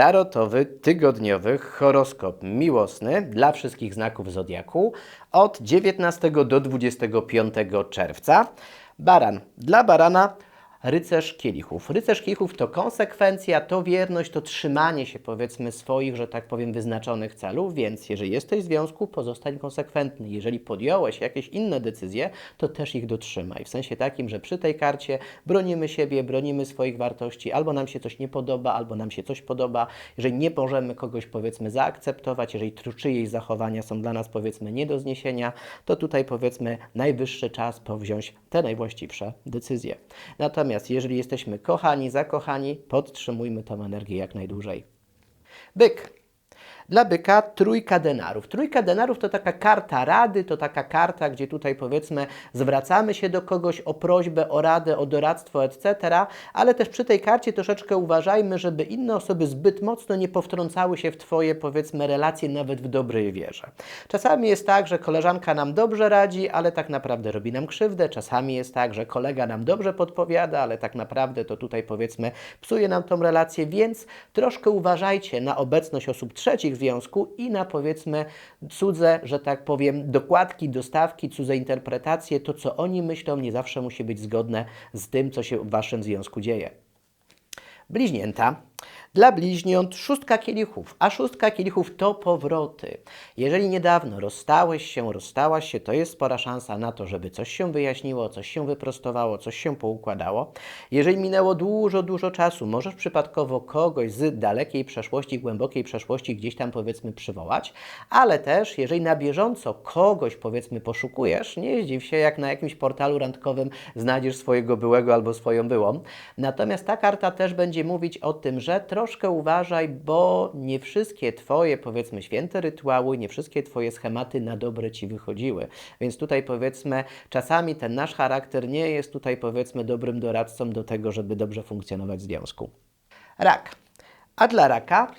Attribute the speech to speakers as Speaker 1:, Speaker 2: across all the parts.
Speaker 1: tarotowy, tygodniowy horoskop miłosny dla wszystkich znaków zodiaku od 19 do 25 czerwca. Baran. Dla barana rycerz kielichów. Rycerz kielichów to konsekwencja, to wierność, to trzymanie się powiedzmy swoich, że tak powiem, wyznaczonych celów, więc jeżeli jesteś w związku, pozostań konsekwentny. Jeżeli podjąłeś jakieś inne decyzje, to też ich dotrzymaj. W sensie takim, że przy tej karcie bronimy siebie, bronimy swoich wartości, albo nam się coś nie podoba, albo nam się coś podoba. Jeżeli nie możemy kogoś powiedzmy zaakceptować, jeżeli czyjeś zachowania są dla nas powiedzmy nie do zniesienia, to tutaj powiedzmy najwyższy czas powziąć te najwłaściwsze decyzje. Natomiast jeżeli jesteśmy kochani, zakochani, podtrzymujmy tą energię jak najdłużej. Byk. Dla byka trójka denarów. Trójka denarów to taka karta rady, to taka karta, gdzie tutaj powiedzmy zwracamy się do kogoś o prośbę, o radę, o doradztwo, etc., ale też przy tej karcie troszeczkę uważajmy, żeby inne osoby zbyt mocno nie powtrącały się w Twoje powiedzmy relacje nawet w dobrej wierze. Czasami jest tak, że koleżanka nam dobrze radzi, ale tak naprawdę robi nam krzywdę. Czasami jest tak, że kolega nam dobrze podpowiada, ale tak naprawdę to tutaj powiedzmy psuje nam tą relację, więc troszkę uważajcie na obecność osób trzecich związku i na powiedzmy cudze, że tak powiem, dokładki, dostawki, cudze interpretacje. To, co oni myślą, nie zawsze musi być zgodne z tym, co się w Waszym związku dzieje. Bliźnięta. Dla bliźniąt szóstka kielichów, a szóstka kielichów to powroty. Jeżeli niedawno rozstałeś się, rozstałaś się, to jest spora szansa na to, żeby coś się wyjaśniło, coś się wyprostowało, coś się poukładało. Jeżeli minęło dużo, dużo czasu, możesz przypadkowo kogoś z dalekiej przeszłości, głębokiej przeszłości gdzieś tam powiedzmy przywołać, ale też jeżeli na bieżąco kogoś powiedzmy poszukujesz, nie zdziw się jak na jakimś portalu randkowym znajdziesz swojego byłego albo swoją byłą. Natomiast ta karta też będzie mówić o tym, że troszkę uważaj, bo nie wszystkie Twoje, powiedzmy, święte rytuały, nie wszystkie Twoje schematy na dobre Ci wychodziły. Więc tutaj, powiedzmy, czasami ten nasz charakter nie jest tutaj, powiedzmy, dobrym doradcą do tego, żeby dobrze funkcjonować w związku. Rak. A dla raka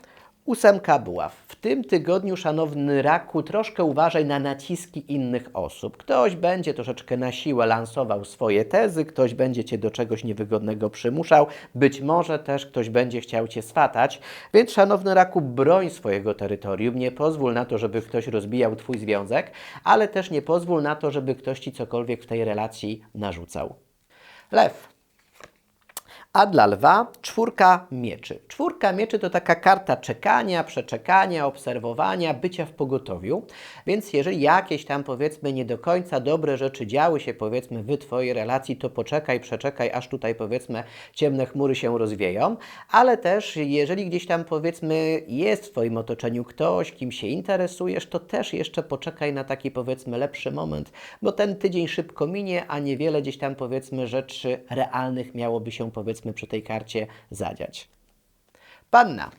Speaker 1: ósemka buław. Tym tygodniu, szanowny raku, troszkę uważaj na naciski innych osób. Ktoś będzie troszeczkę na siłę lansował swoje tezy, ktoś będzie cię do czegoś niewygodnego przymuszał, być może też ktoś będzie chciał cię swatać. Więc, szanowny raku, broń swojego terytorium. Nie pozwól na to, żeby ktoś rozbijał twój związek, ale też nie pozwól na to, żeby ktoś ci cokolwiek w tej relacji narzucał. Lew. A dla lwa czwórka mieczy. Czwórka mieczy to taka karta czekania, przeczekania, obserwowania, bycia w pogotowiu. Więc jeżeli jakieś tam powiedzmy nie do końca dobre rzeczy działy się powiedzmy w Twojej relacji, to poczekaj, przeczekaj, aż tutaj powiedzmy ciemne chmury się rozwieją. Ale też jeżeli gdzieś tam powiedzmy jest w Twoim otoczeniu ktoś, kim się interesujesz, to też jeszcze poczekaj na taki powiedzmy lepszy moment, bo ten tydzień szybko minie, a niewiele gdzieś tam powiedzmy rzeczy realnych miałoby się powiedzmy przy tej karcie zadziać. Panna.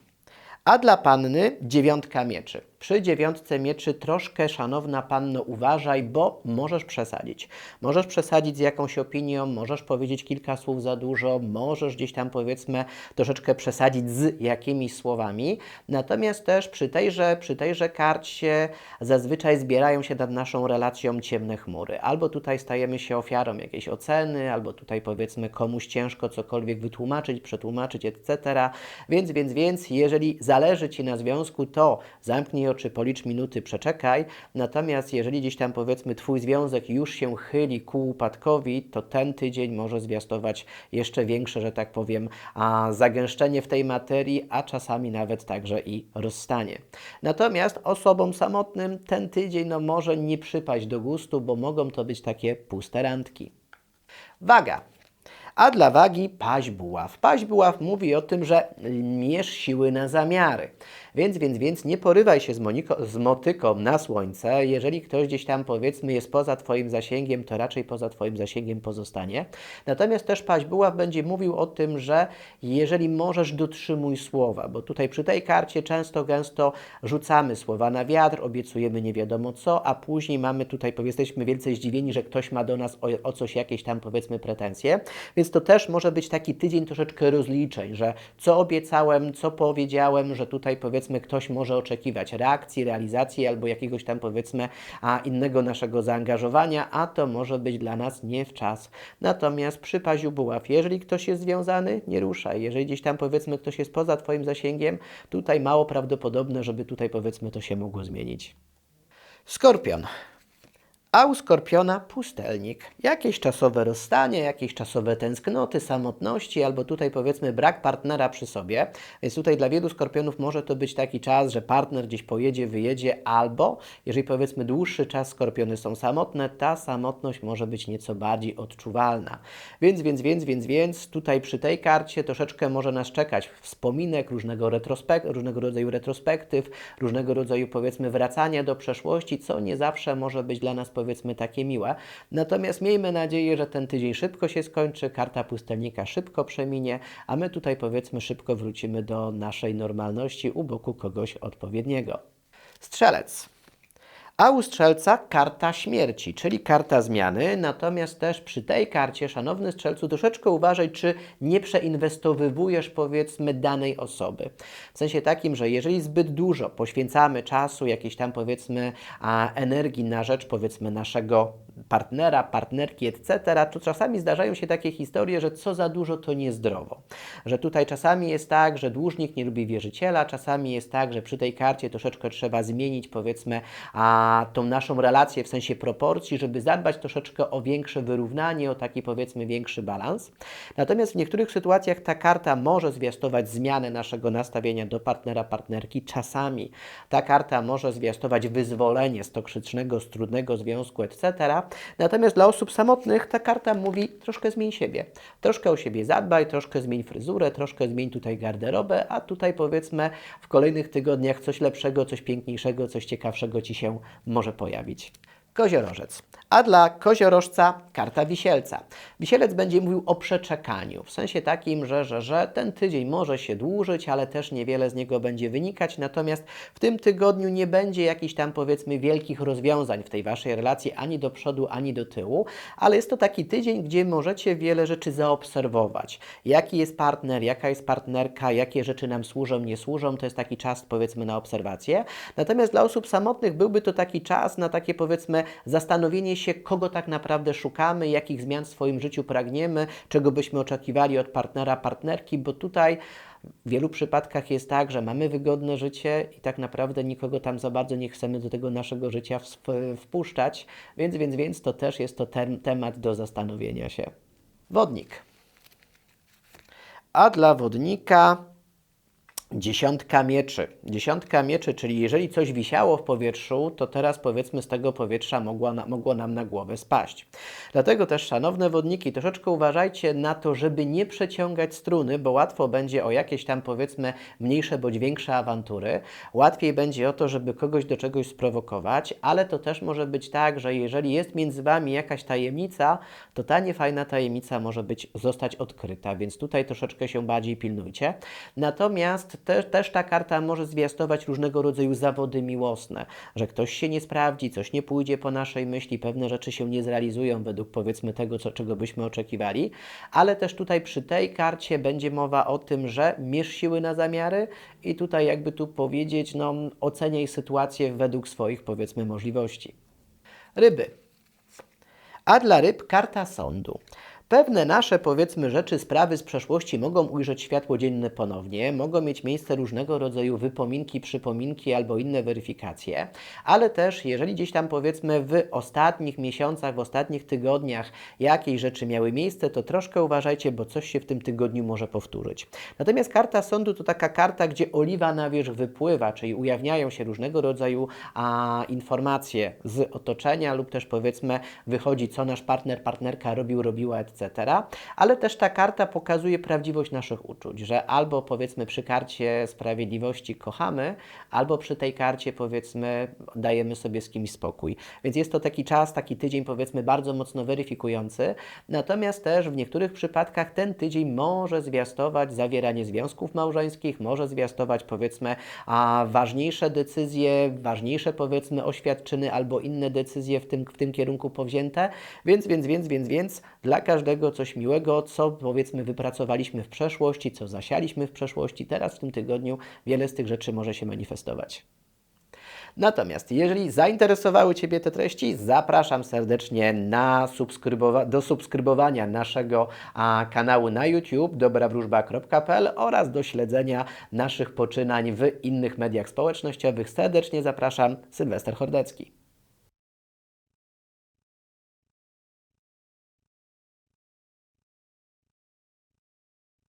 Speaker 1: A dla panny dziewiątka mieczy. Przy dziewiątce mieczy troszkę, szanowna panno, uważaj, bo możesz przesadzić. Możesz przesadzić z jakąś opinią, możesz powiedzieć kilka słów za dużo, możesz gdzieś tam powiedzmy troszeczkę przesadzić z jakimiś słowami. Natomiast też przy tejże, przy tejże karcie zazwyczaj zbierają się nad naszą relacją ciemne chmury. Albo tutaj stajemy się ofiarą jakiejś oceny, albo tutaj powiedzmy komuś ciężko cokolwiek wytłumaczyć, przetłumaczyć, etc. Więc, więc, więc, jeżeli zależy Ci na związku, to zamknij oczy, policz minuty, przeczekaj. Natomiast jeżeli gdzieś tam powiedzmy Twój związek już się chyli ku upadkowi, to ten tydzień może zwiastować jeszcze większe, że tak powiem, zagęszczenie w tej materii, a czasami nawet także i rozstanie. Natomiast osobom samotnym ten tydzień no, może nie przypaść do gustu, bo mogą to być takie puste randki. Waga. A dla wagi paź buław. Paź buław mówi o tym, że mierz siły na zamiary. Więc, więc, więc nie porywaj się z, moniko, z motyką na słońce. Jeżeli ktoś gdzieś tam powiedzmy jest poza Twoim zasięgiem, to raczej poza Twoim zasięgiem pozostanie. Natomiast też paź buław będzie mówił o tym, że jeżeli możesz, dotrzymuj słowa, bo tutaj przy tej karcie często, gęsto rzucamy słowa na wiatr, obiecujemy nie wiadomo co, a później mamy tutaj, jesteśmy wielce zdziwieni, że ktoś ma do nas o, o coś jakieś tam powiedzmy pretensje. Więc Więc to też może być taki tydzień troszeczkę rozliczeń, że co obiecałem, co powiedziałem, że tutaj powiedzmy ktoś może oczekiwać reakcji, realizacji albo jakiegoś tam powiedzmy a innego naszego zaangażowania, a to może być dla nas nie w czas. Natomiast przy paziu buław, jeżeli ktoś jest związany, nie ruszaj. Jeżeli gdzieś tam powiedzmy ktoś jest poza Twoim zasięgiem, tutaj mało prawdopodobne, żeby tutaj powiedzmy to się mogło zmienić. Skorpion. A u skorpiona pustelnik. Jakieś czasowe rozstanie, jakieś czasowe tęsknoty, samotności, albo tutaj powiedzmy brak partnera przy sobie. Więc tutaj dla wielu skorpionów może to być taki czas, że partner gdzieś pojedzie, wyjedzie, albo jeżeli powiedzmy dłuższy czas skorpiony są samotne, ta samotność może być nieco bardziej odczuwalna. Więc, więc, więc, więc, więc tutaj przy tej karcie troszeczkę może nas czekać wspominek, różnego, retrospek różnego rodzaju retrospektyw, różnego rodzaju powiedzmy wracania do przeszłości, co nie zawsze może być dla nas powiedzmy takie miłe. Natomiast miejmy nadzieję, że ten tydzień szybko się skończy, karta pustelnika szybko przeminie, a my tutaj powiedzmy szybko wrócimy do naszej normalności u boku kogoś odpowiedniego. Strzelec. A u strzelca karta śmierci, czyli karta zmiany. Natomiast też przy tej karcie, szanowny strzelcu, troszeczkę uważaj, czy nie przeinwestowywujesz powiedzmy danej osoby. W sensie takim, że jeżeli zbyt dużo poświęcamy czasu, jakiejś tam powiedzmy energii na rzecz powiedzmy naszego partnera, partnerki, etc., to czasami zdarzają się takie historie, że co za dużo to niezdrowo. Że tutaj czasami jest tak, że dłużnik nie lubi wierzyciela, czasami jest tak, że przy tej karcie troszeczkę trzeba zmienić powiedzmy a, tą naszą relację w sensie proporcji, żeby zadbać troszeczkę o większe wyrównanie, o taki powiedzmy większy balans. Natomiast w niektórych sytuacjach ta karta może zwiastować zmianę naszego nastawienia do partnera, partnerki. Czasami ta karta może zwiastować wyzwolenie z toksycznego, z trudnego związku, etc. Natomiast dla osób samotnych ta karta mówi troszkę zmień siebie. Troszkę o siebie zadbaj, troszkę zmień fryzurę, troszkę zmień tutaj garderobę, a tutaj powiedzmy w kolejnych tygodniach coś lepszego, coś piękniejszego, coś ciekawszego Ci się może pojawić. Koziorożec. A dla koziorożca karta wisielca. Wisielec będzie mówił o przeczekaniu, w sensie takim, że, że, że ten tydzień może się dłużyć, ale też niewiele z niego będzie wynikać, natomiast w tym tygodniu nie będzie jakichś tam powiedzmy wielkich rozwiązań w tej Waszej relacji ani do przodu, ani do tyłu, ale jest to taki tydzień, gdzie możecie wiele rzeczy zaobserwować. Jaki jest partner, jaka jest partnerka, jakie rzeczy nam służą, nie służą, to jest taki czas powiedzmy na obserwację. Natomiast dla osób samotnych byłby to taki czas na takie powiedzmy zastanowienie się, kogo tak naprawdę szukamy, jakich zmian w swoim życiu pragniemy, czego byśmy oczekiwali od partnera, partnerki, bo tutaj w wielu przypadkach jest tak, że mamy wygodne życie i tak naprawdę nikogo tam za bardzo nie chcemy do tego naszego życia wpuszczać, więc, więc, więc to też jest to ten temat do zastanowienia się. Wodnik. A dla wodnika Dziesiątka mieczy. Dziesiątka mieczy, czyli jeżeli coś wisiało w powietrzu, to teraz powiedzmy z tego powietrza mogło, na, mogło nam na głowę spaść. Dlatego też, szanowne wodniki, troszeczkę uważajcie na to, żeby nie przeciągać struny, bo łatwo będzie o jakieś tam powiedzmy mniejsze bądź większe awantury. Łatwiej będzie o to, żeby kogoś do czegoś sprowokować, ale to też może być tak, że jeżeli jest między Wami jakaś tajemnica, to ta niefajna tajemnica może być, zostać odkryta, więc tutaj troszeczkę się bardziej pilnujcie. Natomiast te, też ta karta może zwiastować różnego rodzaju zawody miłosne, że ktoś się nie sprawdzi, coś nie pójdzie po naszej myśli, pewne rzeczy się nie zrealizują według powiedzmy tego, co, czego byśmy oczekiwali, ale też tutaj przy tej karcie będzie mowa o tym, że mierz siły na zamiary i tutaj jakby tu powiedzieć, no oceniaj sytuację według swoich powiedzmy możliwości. Ryby. A dla ryb karta sądu. Pewne nasze, powiedzmy, rzeczy, sprawy z przeszłości mogą ujrzeć światło dzienne ponownie, mogą mieć miejsce różnego rodzaju wypominki, przypominki albo inne weryfikacje, ale też, jeżeli gdzieś tam, powiedzmy, w ostatnich miesiącach, w ostatnich tygodniach jakieś rzeczy miały miejsce, to troszkę uważajcie, bo coś się w tym tygodniu może powtórzyć. Natomiast karta sądu to taka karta, gdzie oliwa na wierzch wypływa, czyli ujawniają się różnego rodzaju a, informacje z otoczenia lub też, powiedzmy, wychodzi, co nasz partner, partnerka robił, robiła, etc. Ale też ta karta pokazuje prawdziwość naszych uczuć, że albo powiedzmy przy karcie sprawiedliwości kochamy, albo przy tej karcie powiedzmy dajemy sobie z kimś spokój. Więc jest to taki czas, taki tydzień powiedzmy bardzo mocno weryfikujący, natomiast też w niektórych przypadkach ten tydzień może zwiastować zawieranie związków małżeńskich, może zwiastować powiedzmy a ważniejsze decyzje, ważniejsze powiedzmy oświadczyny albo inne decyzje w tym, w tym kierunku powzięte, więc, więc, więc, więc, więc dla każdego ciekawego, coś miłego, co powiedzmy wypracowaliśmy w przeszłości, co zasialiśmy w przeszłości. Teraz w tym tygodniu wiele z tych rzeczy może się manifestować. Natomiast jeżeli zainteresowały Ciebie te treści, zapraszam serdecznie na subskrybowa- do subskrybowania naszego a, kanału na YouTube dobrawróżba.pl oraz do śledzenia naszych poczynań w innych mediach społecznościowych. Serdecznie zapraszam, Sylwester Hordecki.